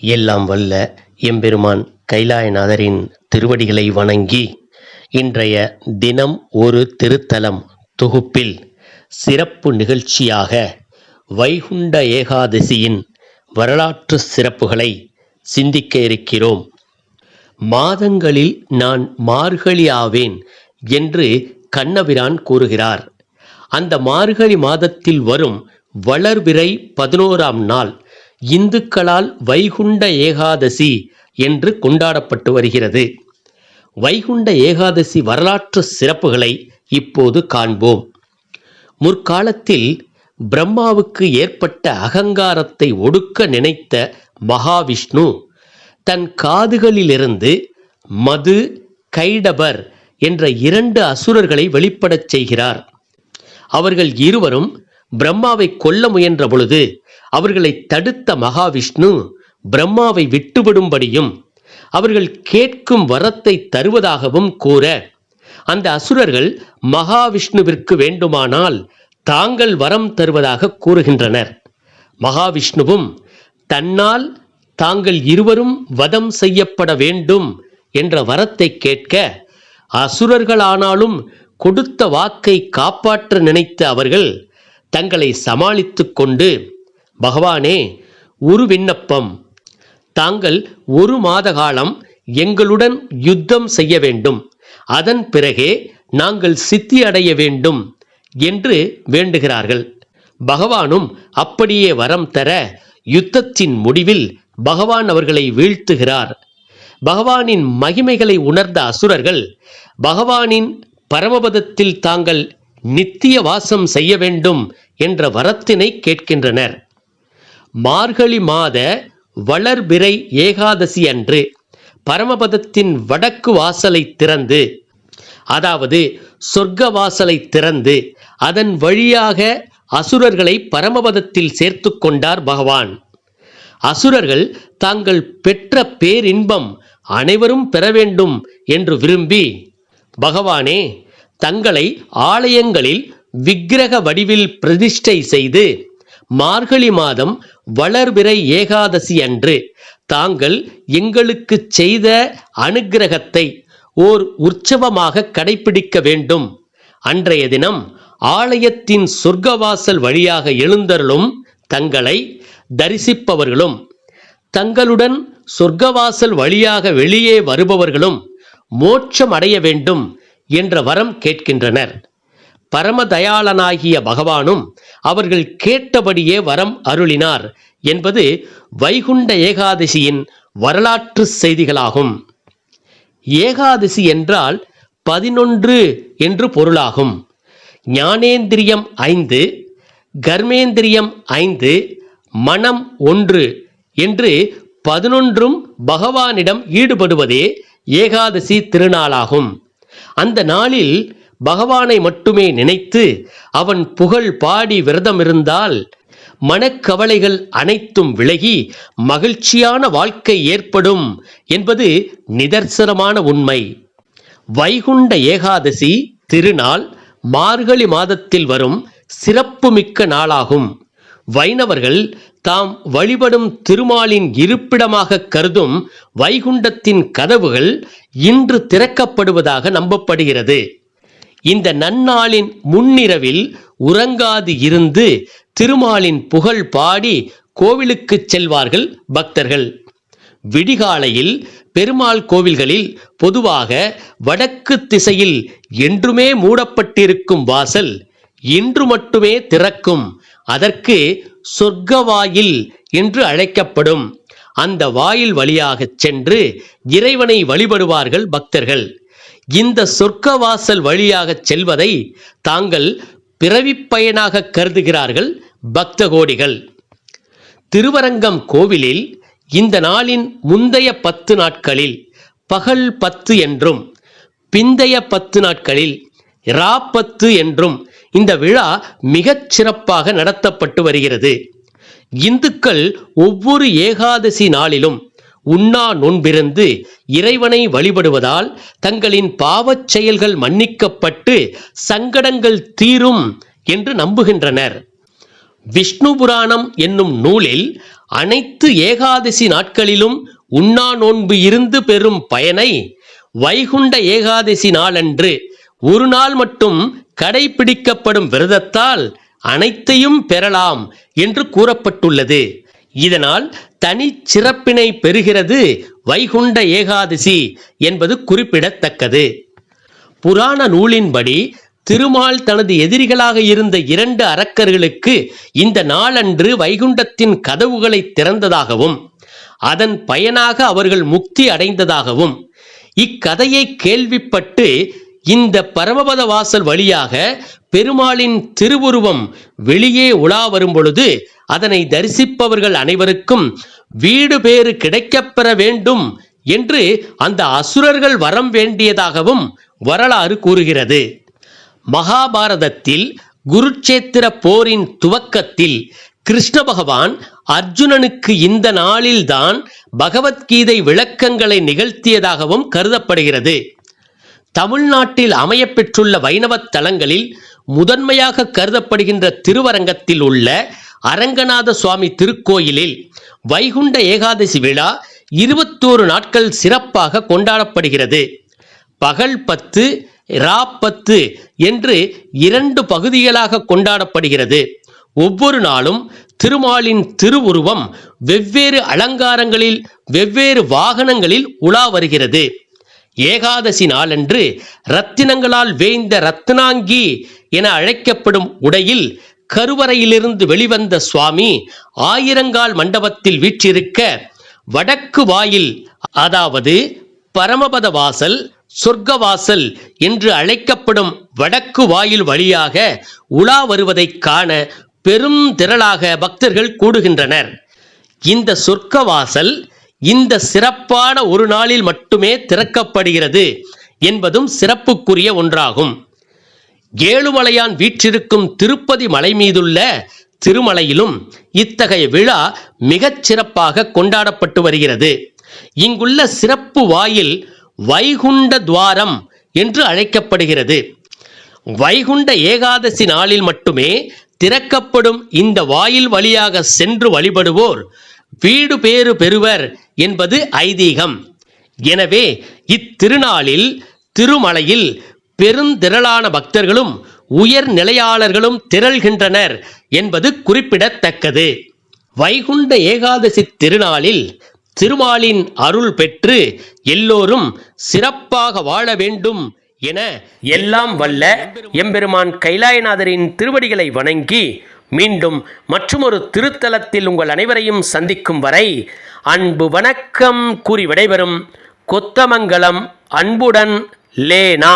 எல்லாம் வல்ல எம்பெருமான் கைலாயநாதரின் திருவடிகளை வணங்கி இன்றைய தினம் ஒரு திருத்தலம் தொகுப்பில் சிறப்பு நிகழ்ச்சியாக வைகுண்ட ஏகாதசியின் வரலாற்று சிறப்புகளை சிந்திக்க இருக்கிறோம். மாதங்களில் நான் மார்கழி ஆவேன் என்று கண்ணபிரான் கூறுகிறார். அந்த மார்கழி மாதத்தில் வரும் வளர்விரை பதினோராம் நாள் இந்துக்களால் வைகுண்ட ஏகாதசி என்று கொண்டாடப்பட்டு வருகிறது. வைகுண்ட ஏகாதசி வரலாற்று சிறப்புகளை இப்போது காண்போம். முற்காலத்தில் பிரம்மாவுக்கு ஏற்பட்ட அகங்காரத்தை ஒடுக்க நினைத்த மகாவிஷ்ணு தன் காதுகளிலிருந்து மது கைடபர் என்ற இரண்டு அசுரர்களை வெளிப்படச் செய்கிறார். அவர்கள் இருவரும் பிரம்மாவை கொல்ல முயன்ற பொழுது அவர்களை தடுத்த மகாவிஷ்ணு பிரம்மாவை விட்டுவிடும்படியும் அவர்கள் கேட்கும் வரத்தை தருவதாகவும் கூற அந்த அசுரர்கள் மகாவிஷ்ணுவிற்கு வேண்டுமானால் தாங்கள் வரம் தருவதாக கூறுகின்றனர். மகாவிஷ்ணுவும் தன்னால் தாங்கள் இருவரும் வதம் செய்யப்பட வேண்டும் என்ற வரத்தை கேட்க அசுரர்களானாலும் கொடுத்த வாக்கை காப்பாற்ற நினைத்த அவர்கள் தங்களை சமாளித்து கொண்டு பகவானே ஒரு விண்ணப்பம். தாங்கள் ஒரு மாத காலம் எங்களுடன் யுத்தம் செய்ய வேண்டும். அதன் பிறகே நாங்கள் சித்தி அடைய வேண்டும் என்று வேண்டுகிறார்கள். பகவானும் அப்படியே வரம் தர யுத்தத்தின் முடிவில் பகவான் அவர்களை வீழ்த்துகிறார். பகவானின் மகிமைகளை உணர்ந்த அசுரர்கள் பகவானின் பரமபதத்தில் தாங்கள் நித்திய வாசம் செய்ய வேண்டும் என்ற வரத்தினை கேட்கின்றனர். மார்கழி மாத வளர்பிறை ஏகாதசி அன்று பரமபதத்தின் வடக்கு வாசலை திறந்து அதாவது சொர்க்க வாசலை திறந்து அதன் வழியாக அசுரர்களை பரமபதத்தில் சேர்த்து கொண்டார் பகவான். அசுரர்கள் தாங்கள் பெற்ற பேரின்பம் அனைவரும் பெற வேண்டும் என்று விரும்பி பகவானே தங்களை ஆலயங்களில் விக்கிரக வடிவில் பிரதிஷ்டை செய்து மார்கழி மாதம் வளர்பிறை ஏகாதசி அன்று தாங்கள் எங்களுக்கு செய்த அனுக்கிரகத்தை ஓர் உற்சவமாக கடைபிடிக்க வேண்டும். அன்றைய தினம் ஆலயத்தின் சொர்க்கவாசல் வழியாக எழுந்தருளும் தங்களை தரிசிப்பவர்களும் தங்களுடன் சொர்க்கவாசல் வழியாக வெளியே வருபவர்களும் மோட்சம் அடைய வேண்டும் என்ற வரம் கேட்கின்றனர். பரமதயாளனாகிய பகவானும் அவர்கள் கேட்டபடியே வரம் அருளினார் என்பது வைகுண்ட ஏகாதசியின் வரலாற்று செய்திகளாகும். ஏகாதசி என்றால் பதினொன்று என்று பொருளாகும். ஞானேந்திரியம் ஐந்து கர்மேந்திரியம் ஐந்து மனம் ஒன்று என்று பதினொன்றும் பகவானிடம் ஈடுபடுவதே ஏகாதசி திருநாளாகும். அந்த நாளில் பகவானை மட்டுமே நினைத்து அவன் புகழ் பாடி விரதம் இருந்தால் மனக்கவலைகள் அனைத்தும் விலகி மகிழ்ச்சியான வாழ்க்கை ஏற்படும் என்பது நிதர்சனமான உண்மை. வைகுண்ட ஏகாதசி திருநாள் மார்கழி மாதத்தில் வரும் சிறப்புமிக்க நாளாகும். வைணவர்கள் தாம் வழிபடும் திருமாலின் இருப்பிடமாக கருதும் வைகுண்டத்தின் கதவுகள் இன்று திறக்கப்படுவதாக நம்பப்படுகிறது. இந்த நன்னாளின் முன்னிரவில் உறங்காது இருந்து திருமாலின் புகழ் பாடி கோவிலுக்கு செல்வார்கள் பக்தர்கள். விடிகாலையில் பெருமாள் கோவில்களில் பொதுவாக வடக்கு திசையில் என்றுமே மூடப்பட்டிருக்கும் வாசல் இன்று மட்டுமே திறக்கும். அதற்கு சொர்க்கவாயில் என்று அழைக்கப்படும். அந்த வாயில் வழியாகச் சென்று இறைவனை வழிபடுவார்கள் பக்தர்கள். இந்த சொர்க்கவாசல் வழியாகச் செல்வதை தாங்கள் பிறவி பயனாக கருதுகிறார்கள் பக்தகோடிகள். திருவரங்கம் கோவிலில் இந்த நாளின் முந்தைய பத்து நாட்களில் பகல் பத்து என்றும் பிந்தைய பத்து நாட்களில் ரா பத்து என்றும் இந்த விழா மிகச் சிறப்பாக நடத்தப்பட்டு வருகிறது. இந்துக்கள் ஒவ்வொரு ஏகாதசி நாளிலும் உண்ணா நோன்பிருந்து இறைவனை வழிபடுவதால் தங்களின் பாவச் செயல்கள் மன்னிக்கப்பட்டு சங்கடங்கள் தீரும் என்று நம்புகின்றனர். விஷ்ணு புராணம் என்னும் நூலில் அனைத்து ஏகாதசி நாட்களிலும் உண்ணா நோன்பு இருந்து பெறும் பயனை வைகுண்ட ஏகாதசி நாளன்று ஒரு நாள் மட்டும் கடைபிடிக்கப்படும் விரதத்தால் அனைத்தையும் பெறலாம் என்று கூறப்பட்டுள்ளது. இதனால் தனி சிறப்பினை பெறுகிறது வைகுண்ட ஏகாதசி என்பது குறிப்பிடத்தக்கது. புராண நூலின்படி திருமால் தனது எதிரிகளாக இருந்த இரண்டு அரக்கர்களுக்கு இந்த நாளன்று வைகுண்டத்தின் கதவுகளை திறந்ததாகவும் அதன் பயனாக அவர்கள் முக்தி அடைந்ததாகவும் இக்கதையை கேள்விப்பட்டு இந்த பரமபத வாசல் வழியாக பெருமாளின் திருவுருவம் வெளியே உலா வரும் பொழுது அதனை தரிசிப்பவர்கள் அனைவருக்கும் வீடு பேறு கிடைக்கப்பெற வேண்டும் என்று அந்த அசுரர்கள் வரம் வேண்டியதாகவும் வரலாறு கூறுகிறது. மகாபாரதத்தில் குருட்சேத்திர போரின் துவக்கத்தில் கிருஷ்ண பகவான் அர்ஜுனனுக்கு இந்த நாளில்தான் பகவத்கீதை விளக்கங்களை நிகழ்த்தியதாகவும் கருதப்படுகிறது. தமிழ்நாட்டில் அமையப்பெற்றுள்ள வைணவத் தலங்களில் முதன்மையாக கருதப்படுகின்ற திருவரங்கத்தில் உள்ள அரங்கநாத சுவாமி திருக்கோயிலில் வைகுண்ட ஏகாதசி விழா இருபத்தோரு நாட்கள் சிறப்பாக கொண்டாடப்படுகிறது. பகல் பத்து ரா பத்து என்று இரண்டு பகுதிகளாக கொண்டாடப்படுகிறது. ஒவ்வொரு நாளும் திருமாலின் திருவுருவம் வெவ்வேறு அலங்காரங்களில் வெவ்வேறு வாகனங்களில் உலா வருகிறது. ஏகாதசி நாளன்று ரத்தினங்களால் வேய்ந்த ரத்னாங்கி என அழைக்கப்படும் உடையில் கருவறையிலிருந்து வெளிவந்த சுவாமி ஆயிரங்கால் மண்டபத்தில் வீற்றிருக்க வடக்கு வாயில் அதாவது பரமபத வாசல் சொர்க்கவாசல் என்று அழைக்கப்படும் வடக்கு வாயில் வழியாக உலா வருவதைக் காண பெரும் திரளாக பக்தர்கள் கூடுகின்றனர். இந்த சொர்க்க வாசல் இந்த சிறப்பான ஒரு நாளில் மட்டுமே திறக்கப்படுகிறது என்பதும் சிறப்புக்குரிய ஒன்றாகும். ஏழுமலையான் வீற்றிருக்கும் திருப்பதி மலை மீதுள்ள திருமலையிலும் இத்தகைய விழா மிகச் சிறப்பாக கொண்டாடப்பட்டு வருகிறது. இங்குள்ள சிறப்பு வாயில் வைகுண்ட துவாரம் என்று அழைக்கப்படுகிறது. வைகுண்ட ஏகாதசி நாளில் மட்டுமே திறக்கப்படும் இந்த வாயில் வழியாக சென்று வழிபடுவோர் வீடு பேறு பெறுவர் என்பது ஐதீகம். எனவே இத்திருநாளில் திருமலையில் பெருந்திரளான பக்தர்களும் உயர் நிலையாளர்களும் திரள்கின்றனர் என்பது குறிப்பிடத்தக்கது. வைகுண்ட ஏகாதசி திருநாளில் திருமாலின் அருள் பெற்று எல்லோரும் சிறப்பாக வாழ வேண்டும் என எல்லாம் வல்ல எம்பெருமான் கைலாயநாதரின் திருவடிகளை வணங்கி மீண்டும் மற்றுமொரு திருத்தலத்தில் உங்கள் அனைவரையும் சந்திக்கும் வரை அன்பு வணக்கம் கூறி விடைபெறும் கொத்தமங்கலம் அன்புடன் லேனா.